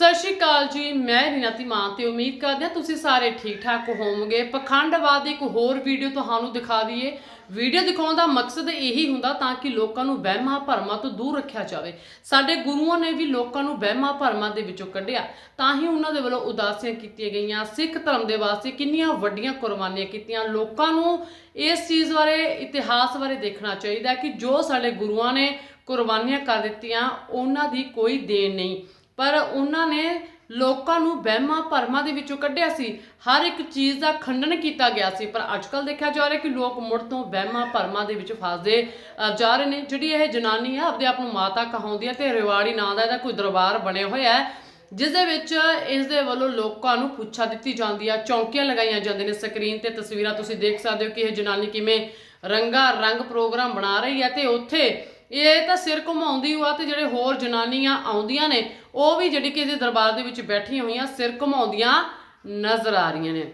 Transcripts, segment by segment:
ਸਤਿ ਸ਼੍ਰੀ ਅਕਾਲ ਜੀ, ਮੈਂ ਰਿਨਾਤੀ ਮਾਨ ਤੇ ਉਮੀਦ ਕਰਦੇ ਹਾਂ ਤੁਸੀਂ ਸਾਰੇ ਠੀਕ ਠਾਕ ਹੋਵੋਗੇ। ਪਖੰਡਵਾਦ ਦੀ ਇੱਕ ਹੋਰ ਵੀਡੀਓ ਤੁਹਾਨੂੰ ਦਿਖਾ ਦਈਏ। ਵੀਡੀਓ ਦਿਖਾਉਣ ਦਾ ਮਕਸਦ ਇਹੀ ਹੁੰਦਾ ਤਾਂ ਕਿ ਲੋਕਾਂ ਨੂੰ ਵਹਿਮਾਂ ਭਰਮਾਂ ਤੋਂ ਦੂਰ ਰੱਖਿਆ ਜਾਵੇ। ਸਾਡੇ ਗੁਰੂਆਂ ਨੇ ਵੀ ਲੋਕਾਂ ਨੂੰ ਵਹਿਮਾਂ ਭਰਮਾਂ ਦੇ ਵਿੱਚੋਂ ਕੱਢਿਆ। ਤਾਂ ਹੀ ਉਹਨਾਂ ਦੇ ਵੱਲੋਂ ਉਦਾਸੀਆਂ ਕੀਤੀਆਂ ਗਈਆਂ। ਸਿੱਖ ਧਰਮ ਦੇ ਵਾਸਤੇ ਕਿੰਨੀਆਂ ਵੱਡੀਆਂ ਕੁਰਬਾਨੀਆਂ ਕੀਤੀਆਂ। ਲੋਕਾਂ ਨੂੰ ਇਸ ਚੀਜ਼ ਬਾਰੇ, ਇਤਿਹਾਸ ਬਾਰੇ ਦੇਖਣਾ ਚਾਹੀਦਾ ਕਿ ਜੋ ਸਾਡੇ ਗੁਰੂਆਂ ਨੇ ਕੁਰਬਾਨੀਆਂ ਕਰ ਦਿੱਤੀਆਂ, ਉਹਨਾਂ ਦੀ ਕੋਈ ਦੇਣ ਨਹੀਂ। ਪਰ ਉਹਨਾਂ ਨੇ ਲੋਕਾਂ ਨੂੰ ਵਹਿਮਾਂ ਭਰਮਾਂ ਦੇ ਵਿੱਚੋਂ ਕੱਢਿਆ ਸੀ। ਹਰ ਇੱਕ ਚੀਜ਼ ਦਾ ਖੰਡਨ ਕੀਤਾ ਗਿਆ ਸੀ। ਪਰ ਅੱਜਕੱਲ ਦੇਖਿਆ ਜਾ ਰਿਹਾ ਕਿ ਲੋਕ ਮੁੜ ਤੋਂ ਵਹਿਮਾਂ ਭਰਮਾਂ ਦੇ ਵਿੱਚ ਫਸਦੇ ਜਾ ਰਹੇ ਨੇ। ਜਿਹੜੀ ਇਹ ਜਨਾਨੀ ਆ ਆਪਦੇ ਆਪ ਨੂੰ ਮਾਤਾ ਕਹਾਉਂਦੀ ਹੈ ਤੇ ਰਿਵਾੜੀ ਨਾਂ ਦਾ ਇਹਦਾ ਕੋਈ ਦਰਬਾਰ ਬਣਿਆ ਹੋਇਆ ਹੈ, ਜਿਸ ਦੇ ਵਿੱਚ ਇਸ ਦੇ ਵੱਲੋਂ ਲੋਕਾਂ ਨੂੰ ਪੁੱਛਾ ਦਿੱਤੀ ਜਾਂਦੀ ਆ, ਚੌਂਕੀਆਂ ਲਗਾਈਆਂ ਜਾਂਦੇ ਨੇ ਸਕਰੀਨ ਤੇ। ਤਸਵੀਰਾਂ ਤੁਸੀਂ ਦੇਖ ਸਕਦੇ ਹੋ ਕਿ ਇਹ ਜਨਾਨੀ ਕਿਵੇਂ ਰੰਗਾ ਰੰਗ ਪ੍ਰੋਗਰਾਮ ਬਣਾ ਰਹੀ ਹੈ ਤੇ ਉੱਥੇ ਇਹ ਤਾਂ ਸਿਰ ਘੁਮਾਉਂਦੀ ਹੋਆ ਤੇ ਜਿਹੜੇ ਹੋਰ ਜਨਾਨੀਆਂ ਆਉਂਦੀਆਂ ਨੇ, ਉਹ ਵੀ ਜਿਹੜੀ ਕਿ ਇਹਦੇ ਦਰਬਾਰ ਦੇ ਵਿੱਚ ਬੈਠੀਆਂ ਹੋਈਆਂ ਸਿਰ ਘੁਮਾਉਂਦੀਆਂ ਨਜ਼ਰ ਆ ਰਹੀਆਂ ਨੇ।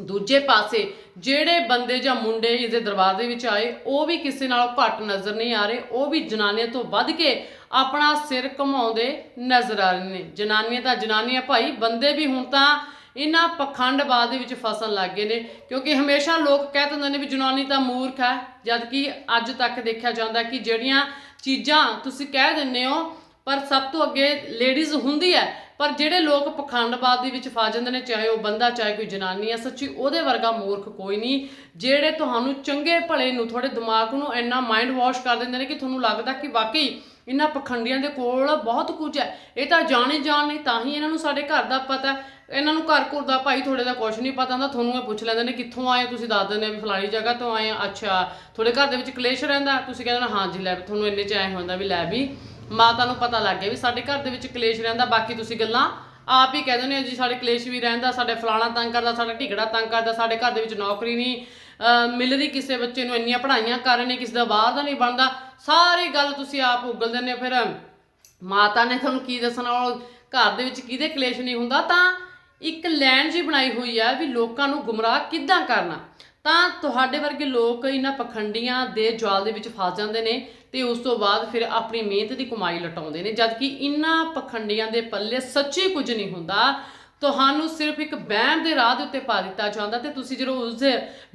ਦੂਜੇ ਪਾਸੇ ਜਿਹੜੇ ਬੰਦੇ ਜਾਂ ਮੁੰਡੇ ਇਹਦੇ ਦਰਬਾਰ ਦੇ ਵਿੱਚ ਆਏ, ਉਹ ਵੀ ਕਿਸੇ ਨਾਲੋਂ ਘੱਟ ਨਜ਼ਰ ਨਹੀਂ ਆ ਰਹੇ, ਉਹ ਵੀ ਜਨਾਨੀਆਂ ਤੋਂ ਵੱਧ ਕੇ ਆਪਣਾ ਸਿਰ ਘੁਮਾਉਂਦੇ ਨਜ਼ਰ ਆ ਰਹੇ ਨੇ। ਜਨਾਨੀਆਂ ਤਾਂ ਜਨਾਨੀਆਂ ਭਾਈ, ਬੰਦੇ ਵੀ ਹੁਣ ਤਾਂ ਇਹਨਾਂ ਪਖੰਡਵਾਦ ਦੇ ਵਿੱਚ ਫਸਣ ਲੱਗ ਗਏ ਨੇ, ਕਿਉਂਕਿ ਹਮੇਸ਼ਾ ਲੋਕ ਕਹਿ ਦਿੰਦੇ ਨੇ ਵੀ ਜਨਾਨੀ ਤਾਂ ਮੂਰਖ ਹੈ ਜਦ ਕਿ ਅੱਜ ਤੱਕ ਦੇਖਿਆ ਜਾਂਦਾ ਕਿ ਜਿਹੜੀਆਂ ਚੀਜ਼ਾਂ ਤੁਸੀਂ ਕਹਿ ਦਿੰਦੇ ਹੋ, ਪਰ ਸਭ ਤੋਂ ਅੱਗੇ ਲੇਡੀਜ਼ ਹੁੰਦੀ ਹੈ ਪਰ ਜਿਹੜੇ ਲੋਕ ਪਖੰਡਵਾਦ ਦੇ ਵਿੱਚ ਫਸ ਜਾਂਦੇ ਨੇ, ਚਾਹੇ ਉਹ ਬੰਦਾ, ਚਾਹੇ ਕੋਈ ਜਨਾਨੀ ਆ, ਸੱਚੀ ਉਹਦੇ ਵਰਗਾ ਮੂਰਖ ਕੋਈ ਨਹੀਂ। ਜਿਹੜੇ ਤੁਹਾਨੂੰ ਚੰਗੇ ਭਲੇ ਨੂੰ, ਤੁਹਾਡੇ ਦਿਮਾਗ ਨੂੰ ਇੰਨਾ ਮਾਈਂਡ ਵਾਸ਼ ਕਰ ਦਿੰਦੇ ਨੇ ਕਿ ਤੁਹਾਨੂੰ ਲੱਗਦਾ ਕਿ ਵਾਕਈ ਇਹਨਾਂ ਪਖੰਡੀਆਂ ਦੇ ਕੋਲ ਬਹੁਤ ਕੁਝ ਹੈ। ਇਹ ਤਾਂ ਜਾਣੇ ਜਾਣ ਨਹੀਂ, ਤਾਂ ਹੀ ਇਹਨਾਂ ਨੂੰ ਸਾਡੇ ਘਰ ਦਾ ਪਤਾ ਇਹਨਾਂ ਨੂੰ ਘਰ ਘੁਰ ਦਾ ਭਾਈ ਥੋੜੇ ਦਾ ਕੁਝ ਨਹੀਂ ਪਤਾ ਹੁੰਦਾ, ਤੁਹਾਨੂੰ ਇਹ ਪੁੱਛ ਲੈਂਦੇ ਨੇ, ਕਿੱਥੋਂ ਆਏ ਤੁਸੀਂ ਦੱਸ ਦਿੰਦੇ ਆ ਵੀ ਫਲਾਣੀ ਜਗ੍ਹਾ ਤੋਂ ਆਏ ਆ ਅੱਛਾ, ਤੁਹਾਡੇ ਘਰ ਦੇ ਵਿੱਚ ਕਲੇਸ਼ ਰਹਿੰਦਾ। ਤੁਸੀਂ ਕਹਿੰਦੇ ਹੋ ਹਾਂ ਜੀ, ਲੈ, ਤੁਹਾਨੂੰ ਇੰਨੇ ਚ ਆਏ ਹੁੰਦਾ ਵੀ ਲੈ ਵੀ। ਮਾਤਾ ਨੂੰ ਪਤਾ ਲੱਗ ਗਿਆ ਵੀ ਸਾਡੇ ਘਰ ਦੇ ਵਿੱਚ ਕਲੇਸ਼ ਰਹਿੰਦਾ ਬਾਕੀ ਤੁਸੀਂ ਗੱਲਾਂ ਆਪ ਹੀ ਕਹਿ ਦਿੰਦੇ ਹੋ ਜੀ ਸਾਡੇ ਕਲੇਸ਼ ਵੀ ਰਹਿੰਦਾ ਸਾਡੇ ਫਲਾਣਾ ਤੰਗ ਕਰਦਾ ਸਾਡਾ ਢਿਗੜਾ ਤੰਗ ਕਰਦਾ ਸਾਡੇ ਘਰ ਦੇ ਵਿੱਚ ਨੌਕਰੀ ਨਹੀਂ ਅਹ, ਮਿਲ ਰਹੀ ਕਿਸੇ ਬੱਚੇ ਨੂੰ ਇੰਨੀਆਂ ਪੜ੍ਹਾਈਆਂ ਕਰ ਰਹੇ ਨੇ ਕਿਸੇ ਦਾ ਬਾਹਰ ਦਾ ਨਹੀਂ ਬਣਦਾ ਸਾਰੀ ਗੱਲ ਤੁਸੀਂ ਆਪ ਉਗਲ ਦਿੰਦੇ ਹੋ ਫਿਰ। ਮਾਤਾ ਨੇ ਤੁਹਾਨੂੰ ਕੀ ਦੱਸਣਾ ਉਹ ਘਰ ਦੇ ਵਿੱਚ ਕਿਹਦੇ ਕਲੇਸ਼ ਨਹੀਂ ਹੁੰਦਾ ਤਾਂ ਇੱਕ ਲੈਣ ਜੀ ਬਣਾਈ ਹੋਈ ਆ ਵੀ ਲੋਕਾਂ ਨੂੰ ਗੁੰਮਰਾਹ ਕਿੱਦਾਂ ਕਰਨਾ। ਤਾਂ ਤੁਹਾਡੇ ਵਰਗੇ ਲੋਕ ਇਹਨਾਂ ਪਖੰਡੀਆਂ ਦੇ ਜਾਲ ਦੇ ਵਿੱਚ ਫਸ ਜਾਂਦੇ ਨੇ ਤੇ ਉਸ ਤੋਂ ਬਾਅਦ ਫਿਰ ਆਪਣੀ ਮਿਹਨਤ ਦੀ ਕਮਾਈ ਲਟਾਉਂਦੇ ਨੇ, ਜਦਕਿ ਇਹਨਾਂ ਪਖੰਡੀਆਂ ਦੇ ਪੱਲੇ ਸੱਚੀ ਕੁਝ ਨਹੀਂ ਹੁੰਦਾ। ਤੁਹਾਨੂੰ ਸਿਰਫ ਇੱਕ ਬਹਿਮ ਦੇ ਰਾਹ ਦੇ ਉੱਤੇ ਪਾ ਦਿੱਤਾ ਜਾਂਦਾ ਤੇ ਤੁਸੀਂ ਜਦੋਂ ਉਸ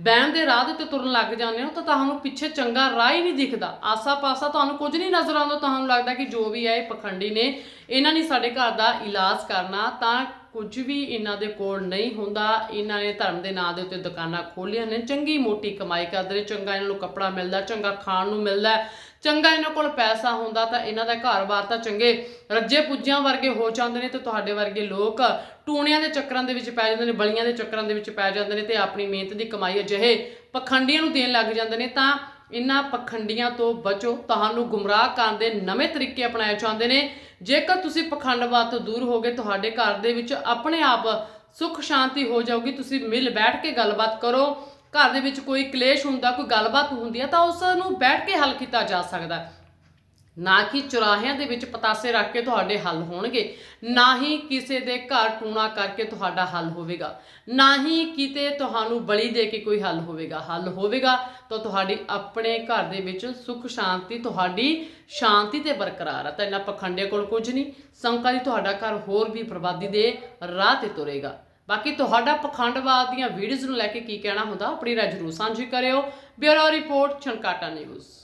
ਬਹਿਮ ਦੇ ਰਾਹ ਦੇ ਉੱਤੇ ਤੁਰਨ ਲੱਗ ਜਾਂਦੇ ਹੋ ਤਾਂ ਤੁਹਾਨੂੰ ਪਿੱਛੇ ਚੰਗਾ ਰਾਹ ਹੀ ਨਹੀਂ ਦਿਖਦਾ। ਆਸਾ-ਪਾਸਾ ਤੁਹਾਨੂੰ ਕੁਝ ਨਹੀਂ ਨਜ਼ਰ ਆਉਂਦਾ, ਤੁਹਾਨੂੰ ਲੱਗਦਾ ਕਿ ਜੋ ਵੀ ਹੈ ਇਹ ਪਖੰਡੀ ਨੇ, ਇਹਨਾਂ ਨੇ ਸਾਡੇ ਘਰ ਦਾ ਇਲਾਜ ਕਰਨਾ ਤਾਂ ਕੁਝ ਵੀ ਇਹਨਾਂ ਦੇ ਕੋਲ ਨਹੀਂ ਹੁੰਦਾ। ਇਹਨਾਂ ਨੇ ਧਰਮ ਦੇ ਨਾਂ ਦੇ ਉੱਤੇ ਦੁਕਾਨਾਂ ਖੋਲੀਆਂ ਨੇ। ਚੰਗੀ ਮੋਟੀ ਕਮਾਈ ਕਰਦੇ ਨੇ। ਚੰਗਾ ਇਹਨਾਂ ਨੂੰ ਕੱਪੜਾ ਮਿਲਦਾ, ਚੰਗਾ ਖਾਣ ਨੂੰ ਮਿਲਦਾ। ਚੰਗਾ ਇਹਨਾਂ ਕੋਲ ਪੈਸਾ ਹੁੰਦਾ ਤਾਂ ਇਹਨਾਂ ਦਾ ਘਰ-ਬਾਰ ਤਾਂ ਚੰਗੇ ਰੱਜੇ ਪੁੱਜਿਆਂ ਵਰਗੇ ਹੋ ਜਾਂਦੇ ਨੇ ਤੇ ਤੁਹਾਡੇ ਵਰਗੇ ਲੋਕ ਟੂਣਿਆਂ ਦੇ ਚੱਕਰਾਂ ਦੇ ਵਿੱਚ ਪੈ ਜਾਂਦੇ ਨੇ, ਬਲੀਆਂ ਦੇ ਚੱਕਰਾਂ ਦੇ ਵਿੱਚ ਪੈ ਜਾਂਦੇ ਨੇ ਤੇ ਆਪਣੀ ਮਿਹਨਤ ਦੀ ਕਮਾਈ ਅਜਿਹੇ ਪਖੰਡੀਆਂ ਨੂੰ ਦੇਣ ਲੱਗ ਜਾਂਦੇ ਨੇ ਤਾਂ ਇਹਨਾਂ ਪਖੰਡੀਆਂ ਤੋਂ ਬਚੋ। ਤੁਹਾਨੂੰ ਗੁੰਮਰਾਹ ਕਰਨ ਦੇ ਨਵੇਂ ਤਰੀਕੇ ਅਪਣਾਏ ਚਾਹੁੰਦੇ ਨੇ। ਜੇਕਰ ਤੁਸੀਂ ਪਖੰਡਵਾਦ ਤੋਂ ਦੂਰ ਹੋਗੇ, ਤੁਹਾਡੇ ਘਰ ਦੇ ਵਿੱਚ ਆਪਣੇ ਆਪ ਸੁੱਖ ਸ਼ਾਂਤੀ ਹੋ ਜਾਊਗੀ। ਤੁਸੀਂ ਮਿਲ ਬੈਠ ਕੇ ਗੱਲਬਾਤ ਕਰੋ। ਘਰ ਦੇ ਵਿੱਚ ਕੋਈ ਕਲੇਸ਼ ਹੁੰਦਾ, ਕੋਈ ਗੱਲਬਾਤ ਹੁੰਦੀ ਹੈ ਤਾਂ ਉਸ ਨੂੰ ਬੈਠ ਕੇ ਹੱਲ ਕੀਤਾ ਜਾ ਸਕਦਾ। ਨਾ ਕਿ ਚੁਰਾਹਿਆਂ ਦੇ ਵਿੱਚ ਪਤਾਸੇ ਰੱਖ ਕੇ ਤੁਹਾਡੇ ਹੱਲ ਹੋਣਗੇ। ਨਾ ਹੀ ਕਿਸੇ ਦੇ ਘਰ ਟੂਣਾ ਕਰਕੇ ਤੁਹਾਡਾ ਹੱਲ ਹੋਵੇਗਾ। ਨਾ ਹੀ ਕਿਤੇ ਤੁਹਾਨੂੰ ਬਲੀ ਦੇ ਕੇ ਕੋਈ ਹੱਲ ਹੋਵੇਗਾ। ਹੱਲ ਹੋਵੇਗਾ ਤਾਂ ਤੁਹਾਡੀ ਆਪਣੇ ਘਰ ਦੇ ਵਿੱਚ ਸੁੱਖ, ਸ਼ਾਂਤੀ, ਤੁਹਾਡੀ ਸ਼ਾਂਤੀ ਤੇ ਬਰਕਰਾਰ ਹੈ ਤਾਂ ਇਹਨਾਂ ਪਖੰਡੇ ਕੋਲ ਕੁਝ ਨਹੀਂ। ਸੰਕਾ ਜੀ ਤੁਹਾਡਾ ਘਰ ਹੋਰ ਵੀ ਬਰਬਾਦੀ ਦੇ ਰਾਹ ਤੇ ਤੁਰੇਗਾ। ਬਾਕੀ ਤੁਹਾਡਾ ਪਖੰਡਵਾਦ ਦੀਆਂ ਵੀਡੀਓਜ਼ ਨੂੰ ਲੈ ਕੇ ਕੀ ਕਹਿਣਾ ਹੁੰਦਾ ਆਪਣੀ ਰਾਏ ਜ਼ਰੂਰ ਸਾਂਝੀ ਕਰਿਓ। Bureau report, Chhankata news.